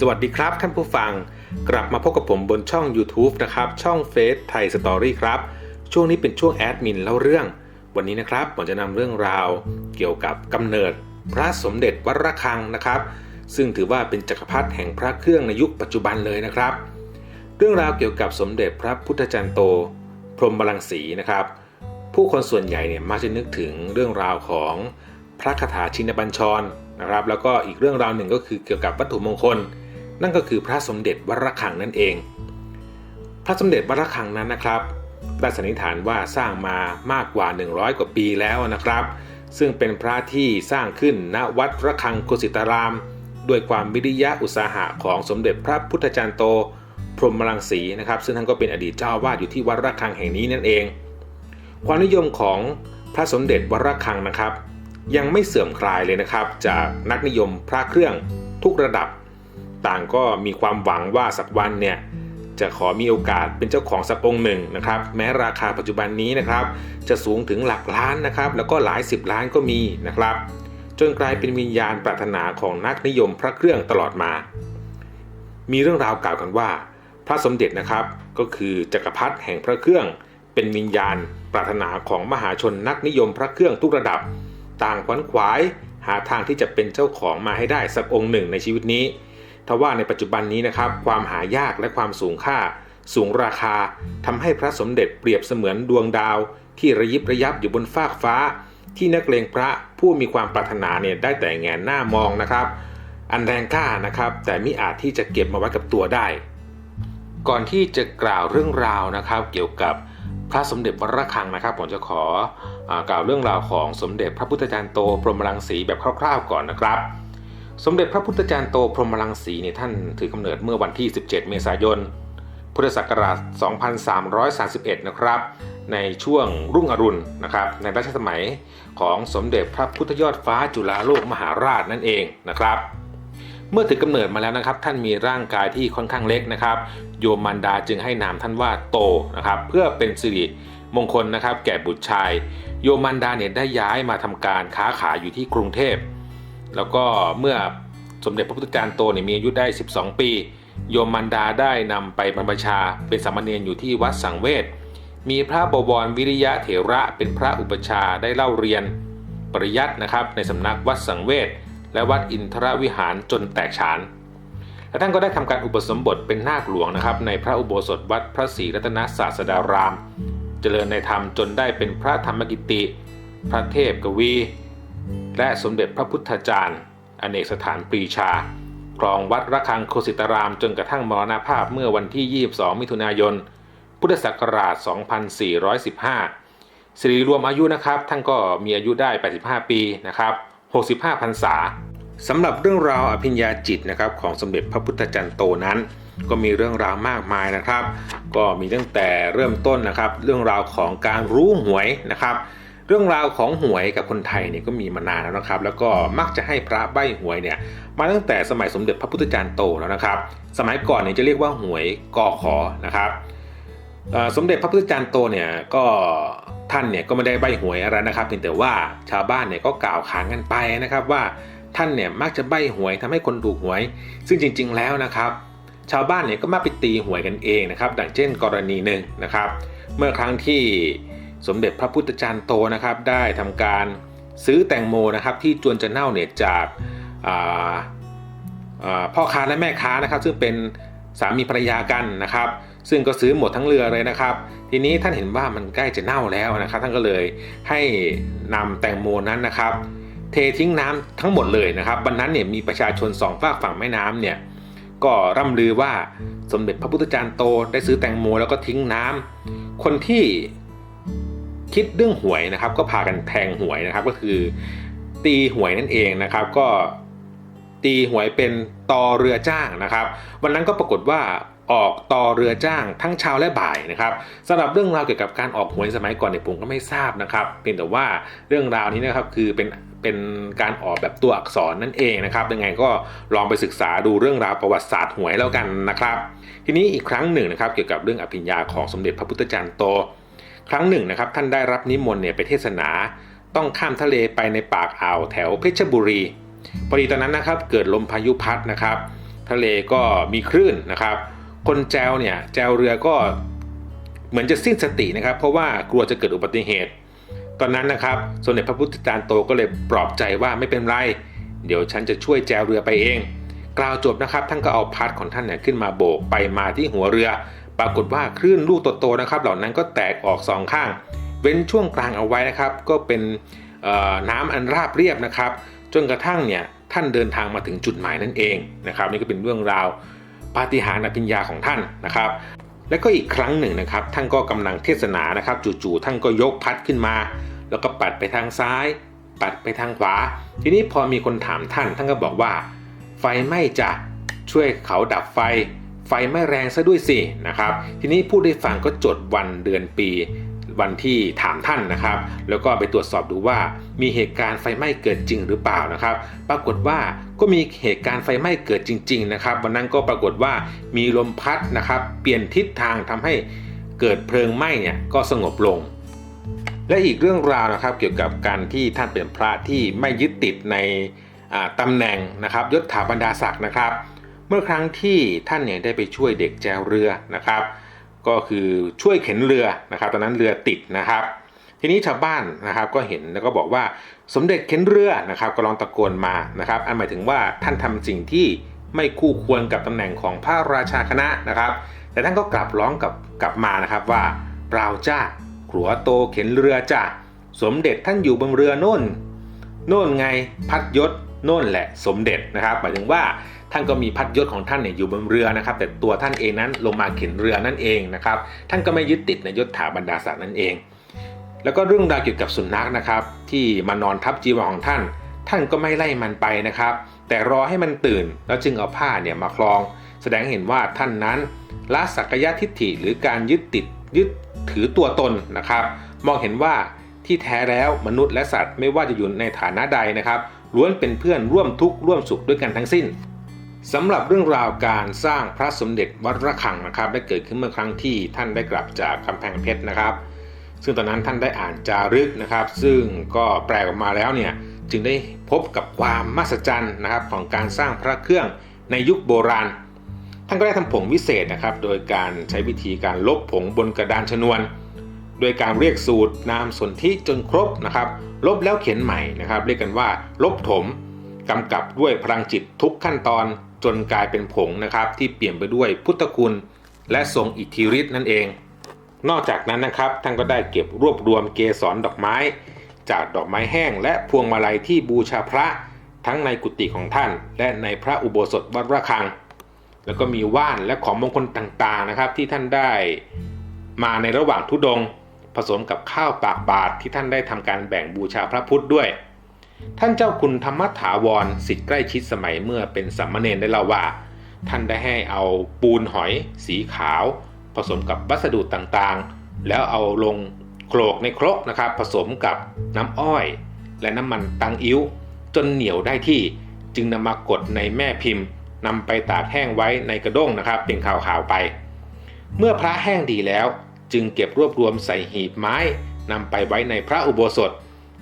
สวัสดีครับท่านผู้ฟัง กลับมาพบกับผมบนช่อง YouTube นะครับ ช่องเฟซไทยสตอรี่ครับ ช่วงนี้เป็นช่วงแอดมินเล่าเรื่อง วันนี้นะครับผมจะนำเรื่องราว เกี่ยวกับกำเนิด พระสมเด็จวัดระฆังนะครับ ซึ่งถือว่าเป็นจักรพรรดิแห่งพระเครื่องในยุคปัจจุบันเลยนะครับ เรื่องราวเกี่ยวกับสมเด็จพระพุทธจารย์โต พรหมบรังสีนะครับ ผู้คนส่วนใหญ่เนี่ยมักจะนึกถึงเรื่องราวของพระคาถาชินบัญชรนะครับ แล้วก็อีกเรื่องราวหนึ่งก็คือเกี่ยวกับวัตถุมงคล นั่นก็คือพระสมเด็จวระฆังนั่นเอง พระสมเด็จวระฆังนั้นนะครับได้สันนิษฐานว่าสร้างมามากกว่า 100 กว่าปีแล้วนะครับ ซึ่งเป็นพระที่สร้างขึ้นณวัดระฆังโกสิตาราม ด้วยความวิริยะอุตสาหะของสมเด็จพระพุทธจารย์โต พรหมรังสีนะครับ ซึ่งท่านก็เป็นอดีตเจ้าอาวาดอยู่ที่วัดระฆังแห่งนี้นั่นเอง ความนิยมของพระสมเด็จวัดระฆังนะครับ ยังไม่เสื่อมคลายเลยนะครับ จากนักนิยมพระเครื่องทุกระดับ ต่างก็มีความหวังว่าสักวันเนี่ยจะขอมีโอกาสเป็นเจ้าของสักองค์หนึ่งนะครับ แม้ราคาปัจจุบันนี้นะครับ จะสูงถึงหลักล้านนะครับ แล้วก็หลายสิบล้านก็มีนะครับ จนกลายเป็นวิญญาณปรารถนาของนักนิยมพระเครื่องตลอดมา มีเรื่องราวกล่าวกันว่า พระสมเด็จนะครับก็คือจักรพรรดิแห่งพระเครื่อง เป็นวิญญาณปรารถนาของมหาชนนักนิยมพระเครื่องทุกระดับ ต่างขวนขวาย หาทางที่จะเป็นเจ้าของมาให้ได้สักองค์หนึ่งในชีวิตนี้ ทว่าในปัจจุบันนี้นะครับ ความหายากและความสูงค่า สูงราคาทำให้พระสมเด็จเปรียบเสมือนดวงดาว ที่ระยิบระยับอยู่บนฟากฟ้า ที่นักเลงพระผู้มีความปรารถนาเนี่ยได้แต่แงนหน้ามองนะครับ อันแรงกล้านะครับ แต่มิอาจที่จะเก็บมาไว้กับตัวได้ ก่อนที่จะกล่าวเรื่องราวนะครับ เกี่ยวกับพระสมเด็จวัดระฆังนะครับผมจะขออกล่าวเรื่องราวของสมเด็จพระพุทธจารย์โตพรหมรังสีแบบคร่าวๆก่อนนะครับ สมเด็จพระพุทธจารย์โตพรหมรังสีเนี่ยท่านถือกำเนิดเมื่อวันที่ 17 เมษายน พุทธศักราช 2331 นะครับ ในช่วงรุ่งอรุณนะครับ ในรัชสมัยของสมเด็จพระพุทธยอดฟ้าจุฬาโลกมหาราชนั่นเองนะครับ เมื่อถือกำเนิดมาแล้วนะครับ ท่านมีร่างกายที่ค่อนข้างเล็กนะครับ โยมมารดาจึงให้นามท่านว่าโตนะครับ เพื่อเป็นสิริมงคลนะครับ แก่บุตรชาย โยมมารดาเนี่ยได้ย้ายมาทำการค้าขายอยู่ที่กรุงเทพ แล้วก็เมื่อสมเด็จพระพุทธจารโตเนี่ยมีอายุได้ 12 ปี โยมมันดาได้นำไปบรรพชาเป็นสามเณรอยู่ที่วัดสังเวชมีพระบวรวิริยะเถระเป็นพระอุปชาได้เล่าเรียนปริยัตินะครับในสำนักวัดสังเวชและวัดอินทรวิหารจนแตกฉาน และท่านก็ได้ทำการอุปสมบทเป็นนาคหลวงนะครับ ในพระอุโบสถวัดพระศรีรัตนศาสดาราม เจริญในธรรมจนได้เป็นพระธรรมกิติ พระเทพกวี และสมเด็จพระพุทธจารย์อเนกสถานปรีชาครองวัดระฆังโคสิตารามจนกระทั่งมรณภาพเมื่อวันที่ 22 มิถุนายน พุทธศักราช 2415 สิริรวมอายุนะครับ ท่านก็มีอายุได้ 85 ปีนะครับ 65พรรษาสำหรับเรื่องราวอภิญญาจิตนะครับของสมเด็จพระพุทธจารย์โตนั้น ก็มีเรื่องราวมากมายนะครับ ก็มีตั้งแต่เริ่มต้นนะครับ เรื่องราวของการรู้หวยนะครับ เรื่องราวของหวยกับคนไทยเนี่ยก็มีมานานแล้วนะครับ แล้วก็มักจะให้พระใบหวยเนี่ยมาตั้งแต่สมัยสมเด็จพระพุทธจารย์โตแล้วนะครับ สมัยก่อนเนี่ยจะเรียกว่าหวยกอขอนะครับสมเด็จพระพุทธจารย์โตเนี่ยก็ท่านเนี่ยก็ไม่ได้ใบหวยอะไรนะครับเพียงแต่ว่าชาวบ้านเนี่ยก็กล่าวขานกันไปนะครับว่าท่านเนี่ยมักจะใบหวยทำให้คนถูกหวย ซึ่งจริง ๆแล้วนะครับ ชาวบ้านเนี่ยก็มาไปตีหวยกันเองนะครับดังเช่นกรณีหนึ่งนะครับ เมื่อครั้งที่ สมเด็จพระพุทธจารย์โตนะครับได้ทำการซื้อแตงโมนะครับที่จวนจะเน่าเนี่ยจากาาพ่อค้าและแม่ค้านะครับ ซึ่งเป็นสามีภรรยากันนะครับ ซึ่งก็ซื้อหมดทั้งเรือเลยนะครับ ทีนี้ท่านเห็นว่ามันใกล้จะเน่าแล้วนะครับ ท่านก็เลยให้นำแตงโมนั้นนะครับ เททิ้งน้ำทั้งหมดเลยนะครับวันนั้นเนี่ยมีประชาชนสองฝากฝั่งแม่น้ำเนี่ยก็ร่ำลือว่าสมเด็จพระพุทธจารย์โตได้ซื้อแตงโมแล้วก็ทิ้งน้ำคนที่ คิดเรื่องหวยนะครับ ก็พากันแทงหวยนะครับ ก็คือ ตีหวยนั่นเองนะครับ ก็ตีหวยเป็นตอเรือจ้างนะครับ วันนั้นก็ปรากฏว่าออกต่อเรือจ้างทั้งเช้าและบ่ายนะครับสำหรับเรื่องราวเกี่ยวกับการออกหวยสมัยก่อนเนี่ยผมก็ไม่ทราบนะครับเพียงแต่ว่าเรื่องราวนี้นะครับคือเป็นเป็นการออกแบบตัวอักษรนั่นเองนะครับยังไงก็ลองไปศึกษาดูเรื่องราวประวัติศาสตร์หวยแล้วกันนะครับ ทีนี้อีกครั้งหนึ่งนะครับเกี่ยวกับเรื่องอภิญญาของสมเด็จพระพุทธจารย์โต ครั้งหนึ่งนะครับท่านได้รับนิมนต์เนี่ยไปเทศนา ต้องข้ามทะเลไปในปากอ่าวแถวเพชรบุรีพอดีตอนนั้นนะครับเกิดลมพายุพัดนะครับ ทะเลก็มีคลื่นนะครับ คนแจวเนี่ยแจวเรือก็เหมือนจะสิ้นสตินะครับ เพราะว่ากลัวจะเกิดอุบัติเหตุ ตอนนั้นนะครับสมเด็จพระพุทธจารย์โตก็เลยปลอบใจว่าไม่เป็นไร เดี๋ยวฉันจะช่วยแจวเรือไปเอง กล่าวจบนะครับท่านก็เอาพัดของท่านเนี่ยขึ้นมาโบกไปมาที่หัวเรือ ปรากฏว่าคลื่นลูกโตๆนะครับ เหล่านั้นก็แตกออกสองข้าง เว้นช่วงกลางเอาไว้นะครับ ก็เป็นน้ำอันราบเรียบนะครับ จนกระทั่งเนี่ยท่านเดินทางมาถึงจุดหมายนั่นเองนะครับนี่ก็เป็นเรื่องราวปาฏิหาริย์อภิญญาของท่านนะครับ และก็อีกครั้งหนึ่งนะครับ ท่านก็กำลังเทศนานะครับ จู่ๆท่านก็ยกพัดขึ้นมา แล้วก็ปัดไปทางซ้าย ปัดไปทางขวา ทีนี้พอมีคนถามท่าน ท่านก็บอกว่า ไฟไหม้จะช่วยเขาดับไฟ ไฟไม่แรงซะด้วยสินะครับ ทีนี้ผู้ได้ฟังก็จดวันเดือนปีวันที่ถามท่านนะครับ แล้วก็ไปตรวจสอบดูว่ามีเหตุการณ์ไฟไหม้เกิดจริงหรือเปล่านะครับ ปรากฏว่าก็มีเหตุการณ์ไฟไหม้เกิดจริง ๆ นะครับ วันนั้นก็ปรากฏว่ามีลมพัดนะครับ เปลี่ยนทิศทางทำให้เกิดเพลิงไหม้เนี่ยก็สงบลง และอีกเรื่องราวนะครับ เกี่ยวกับการที่ท่านเป็นพระที่ไม่ยึดติดในอ่าตำแหน่งนะครับยศถาบรรดาศักดิ์นะครับ เมื่อครั้งที่ท่านเนี่ยได้ไปช่วยเด็กแจวเรือนะครับ ก็คือช่วยเข็นเรือนะครับ ตอนนั้นเรือติดนะครับ ทีนี้ชาวบ้านนะครับก็เห็นแล้วก็บอกว่าสมเด็จเข็นเรือนะครับ ก็ลองตะโกนมานะครับ อันหมายถึงว่าท่านทำสิ่งที่ไม่คู่ควรกับตำแหน่งของพระราชาคณะนะครับ แต่ท่านก็กลับร้องกับกลับมานะครับว่าเปล่าจ้าขัวโตเข็นเรือจ้าสมเด็จท่านอยู่บนเรือโน่นโน่นไงพัดยศโน่นแหละสมเด็จนะครับ หมายถึงว่า ท่านก็มีพัดยศของท่านเนี่ยอยู่บนเรือนะครับ แต่ตัวท่านเองนั้นลงมาเข็นเรือนั่นเองนะครับ ท่านก็ไม่ยึดติดในยศถาบรรดาศักดิ์นั่นเอง แล้วก็เรื่องราวเกี่ยวกับสุนัขนะครับ ที่มานอนทับจีวรของท่าน ท่านก็ไม่ไล่มันไปนะครับ แต่รอให้มันตื่น แล้วจึงเอาผ้าเนี่ยมาคลอง แสดงเห็นว่าท่านนั้นละสักยะทิฏฐิหรือการยึดติดยึดถือตัวตนนะครับ มองเห็นว่าที่แท้แล้วมนุษย์และสัตว์ไม่ว่าจะอยู่ในฐานะใดนะครับล้วนเป็นเพื่อนร่วมทุกข์ร่วมสุขด้วยกันทั้งสิ้น สำหรับเรื่องราวการสร้างพระสมเด็จวัดระฆังนะครับ ได้เกิดขึ้นเมื่อครั้งที่ท่านได้กลับจากกำแพงเพชรนะครับ ซึ่งตอนนั้นท่านได้อ่านจารึกนะครับ ซึ่งก็แปลออกมาแล้วเนี่ยจึงได้พบกับความมหัศจรรย์นะครับของการสร้างพระเครื่องในยุคโบราณ ท่านก็ได้ทำผงวิเศษนะครับ โดยการใช้วิธีการลบผงบนกระดานชนวน โดยการเรียกสูตรนามสนธิจนครบนะครับ ลบแล้วเขียนใหม่นะครับ เรียกกันว่าลบถมกำกับด้วยพลังจิตทุกขั้นตอน จนกลายเป็นผงนะครับที่เปลี่ยนไปด้วยพุทธคุณ และทรงอิทธิฤทธิ์นั่นเอง นอกจากนั้นนะครับท่านก็ได้เก็บรวบรวมเกสรดอกไม้ จากดอกไม้แห้ง และพวงมาลัยที่บูชาพระทั้งในกุฏิของท่าน และในพระอุโบสถวัดระฆัง แล้วก็มีว่านและของมงคลต่างๆนะครับ ที่ท่านได้มาในระหว่างทุดง ผสมกับข้าวปากบาตรที่ท่านได้ทำการแบ่งบูชาพระพุทธด้วย ท่านเจ้าคุณธรรมถาวรสิทธิ์ใกล้ชิดสมัยเมื่อเป็นสัมมเนรได้เล่าว่า ท่านได้ให้เอาปูนหอย สีขาว ผสมกับวัสดุต่างๆ แล้วเอาลงโขลกในครกนะครับ ผสมกับน้ำอ้อย และน้ำมันตังอิ้ว จนเหนียวได้ที่จึงนำมากดในแม่พิมพ์นำไปตากแห้งไว้ในกระด้งนะครับ เป็นข่าวๆไป เมื่อพระแห้งดีแล้ว จึงเก็บรวบรวมใส่หีบไม้นำไปไว้ในพระอุโบสถ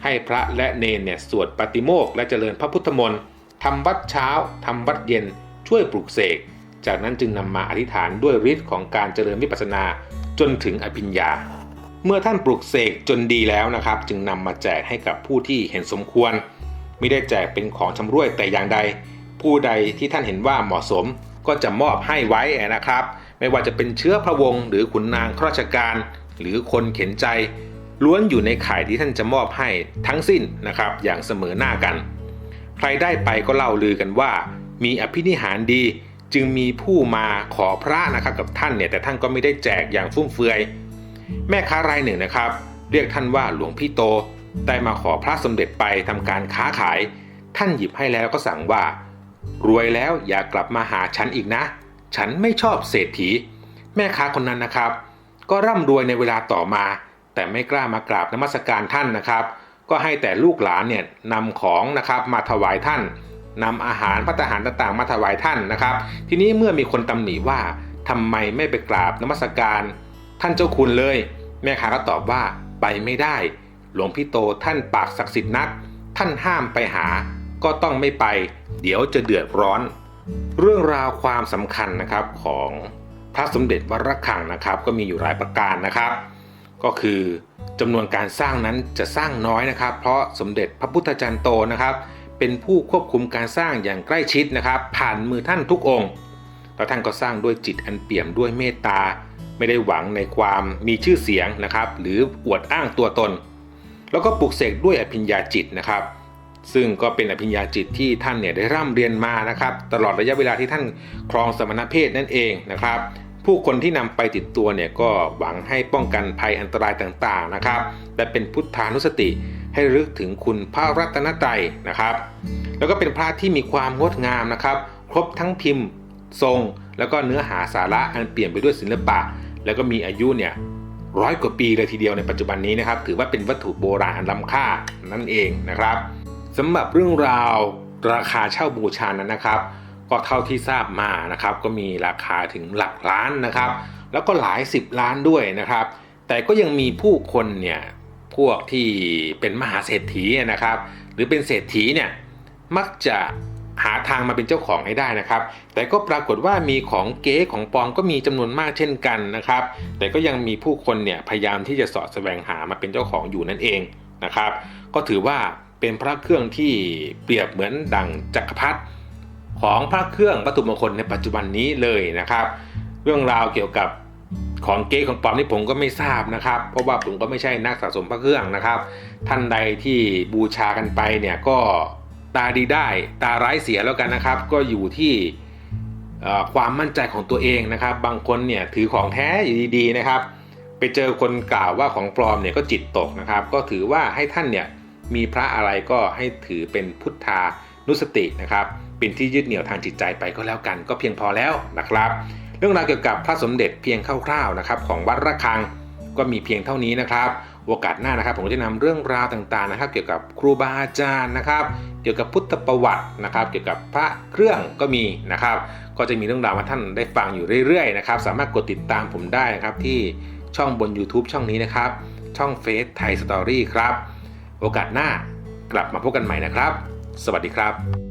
ให้พระและเนนเนี่ยสวดปฏิโมกข์และเจริญพระพุทธมนต์ทำวัดเช้าทำวัดเย็น ช่วยปลุกเสก จากนั้นจึงนำมาอธิษฐานด้วยฤทธิ์ของการเจริญวิปัสสนาจนถึงอภิญญา เมื่อท่านปลุกเสกจนดีแล้วนะครับ จึงนำมาแจกให้กับผู้ที่เห็นสมควร ไม่ได้แจกเป็นของชำร่วยแต่อย่างใด ผู้ใดที่ท่านเห็นว่าเหมาะสมก็จะมอบให้ไว้นะครับ ไม่ว่าจะเป็นเชื้อพระวงศ์หรือขุนนางข้าราชการ หรือคนเข็นใจ ล้วนอยู่ในข่ายที่ท่านจะมอบให้ทั้งสิ้นนะครับ อย่างเสมอหน้ากัน ใครได้ไปก็เล่าลือกันว่า มีอภินิหารดีจึงมีผู้มาขอพระนะครับกับท่านเนี่ยแต่ท่านก็ไม่ได้แจกอย่างฟุ่มเฟือย แม่ค้ารายหนึ่งนะครับ เรียกท่านว่าหลวงพี่โตได้มาขอพระสมเด็จไปทำการค้าขาย ท่านหยิบให้แล้วก็สั่งว่า รวยแล้วอย่ากลับมาหาฉันอีกนะ ฉันไม่ชอบเศรษฐี แม่ค้าคนนั้นนะครับ ก็ร่ำรวยในเวลาต่อมา แต่ไม่กล้ามากราบนมัสการท่านนะครับ ก็ให้แต่ลูกหลานเนี่ยนำของนะครับมาถวายท่านนำอาหารพัตหารต่างๆ มาถวายท่านนะครับ ทีนี้เมื่อมีคนตำหนิว่าทำไมไม่ไปกราบนมัสการ ท่านเจ้าคุณเลย แม่ค้าก็ตอบว่าไปไม่ได้ หลวงพี่โตท่านปากศักดิ์สิทธิ์นัก ท่านห้ามไปหา ก็ต้องไม่ไป เดี๋ยวจะเดือดร้อน เรื่องราวความสำคัญนะครับของพระสมเด็จวระฆังนะครับ ก็มีอยู่หลายประการนะครับ ก็คือจำนวนการสร้างนั้นจะสร้างน้อยนะครับ เพราะสมเด็จพระพุทธจารย์โตนะครับ เป็นผู้ควบคุมการสร้างอย่างใกล้ชิดนะครับ ผ่านมือท่านทุกองค์แล้วท่านก็สร้างด้วยจิตอันเปี่ยมด้วยเมตตา ไม่ได้หวังในความมีชื่อเสียงนะครับ หรืออวดอ้างตัวตน แล้วก็ปลุกเสกด้วยอภิญญาจิตนะครับ ซึ่งก็เป็นอภิญญาจิตที่ท่านเนี่ยได้ร่ำเรียนมานะครับ ตลอดระยะเวลาที่ท่านครองสมณเพศนั่นเองนะครับ ผู้คนที่นำไปติดตัวเนี่ยก็หวังให้ป้องกันภัยอันตรายต่างๆนะครับ และเป็นพุทธานุสติให้ระลึกถึงคุณพระรัตนตรัยนะครับ แล้วก็เป็นพระที่มีความงดงามนะครับ ครบทั้งพิมพ์ทรง แล้วก็เนื้อหาสาระอันเปลี่ยนไปด้วยศิลปะ แล้วก็มีอายุเนี่ยร้อยกว่าปีเลยทีเดียวในปัจจุบันนี้นะครับ ถือว่าเป็นวัตถุโบราณอันล้ำค่านั่นเองนะครับสำหรับเรื่องราวราคาเช่าบูชานั้นนะครับ ก็เท่าที่ทราบมานะครับก็มีราคาถึงหลักล้านนะครับ แล้วก็หลายสิบล้านด้วยนะครับ แต่ก็ยังมีผู้คนเนี่ยพวกที่เป็นมหาเศรษฐีนะครับ หรือเป็นเศรษฐีเนี่ยมักจะหาทางมาเป็นเจ้าของให้ได้นะครับ แต่ก็ปรากฏว่ามีของเก๊ของปลอมก็มีจำนวนมากเช่นกันนะครับ แต่ก็ยังมีผู้คนเนี่ยพยายามที่จะสาะแสวงหามาเป็นเจ้าของอยู่นั่นเองนะครับ ก็ถือว่าเป็นพระเครื่องที่เปรียบเหมือนดั่งจักรพรรดิ ของพระเครื่องวัตถุมงคลในปัจจุบันนี้เลยนะครับ เรื่องราวเกี่ยวกับของเก๊ของปลอมนี่ผมก็ไม่ทราบนะครับ เพราะว่าผมก็ไม่ใช่นักสะสมพระเครื่องนะครับ ท่านใดที่บูชากันไปเนี่ยก็ตาดีได้ตาร้ายเสียแล้วกันนะครับ ก็อยู่ที่ความมั่นใจของตัวเองนะครับ บางคนเนี่ยถือของแท้อยู่ดีๆนะครับ ไปเจอคนกล่าวว่าของปลอมเนี่ยก็จิตตกนะครับ ก็ถือว่าให้ท่านเนี่ยมีพระอะไรก็ให้ถือเป็นพุทธานุสตินะครับ เป็นที่ยึดเหนี่ยวทางจิตใจไปก็แล้วกันก็เพียงพอแล้วนะครับ เรื่องราวเกี่ยวกับพระสมเด็จเพียงคร่าวๆนะครับของวัดระฆังก็มีเพียงเท่านี้นะครับ โอกาสหน้านะครับผมจะนำเรื่องราวต่างๆนะครับ เกี่ยวกับครูบาอาจารย์นะครับ เกี่ยวกับพุทธประวัตินะครับ เกี่ยวกับพระเครื่องก็มีนะครับ ก็จะมีเรื่องราวมาท่านได้ฟังอยู่เรื่อยๆนะครับ สามารถกดติดตามผมได้นะครับที่ช่องบน YouTube ช่องนี้นะครับ ช่องเฟซไทยสตอรี่ครับ โอกาสหน้ากลับมาพบกันใหม่นะครับ สวัสดีครับ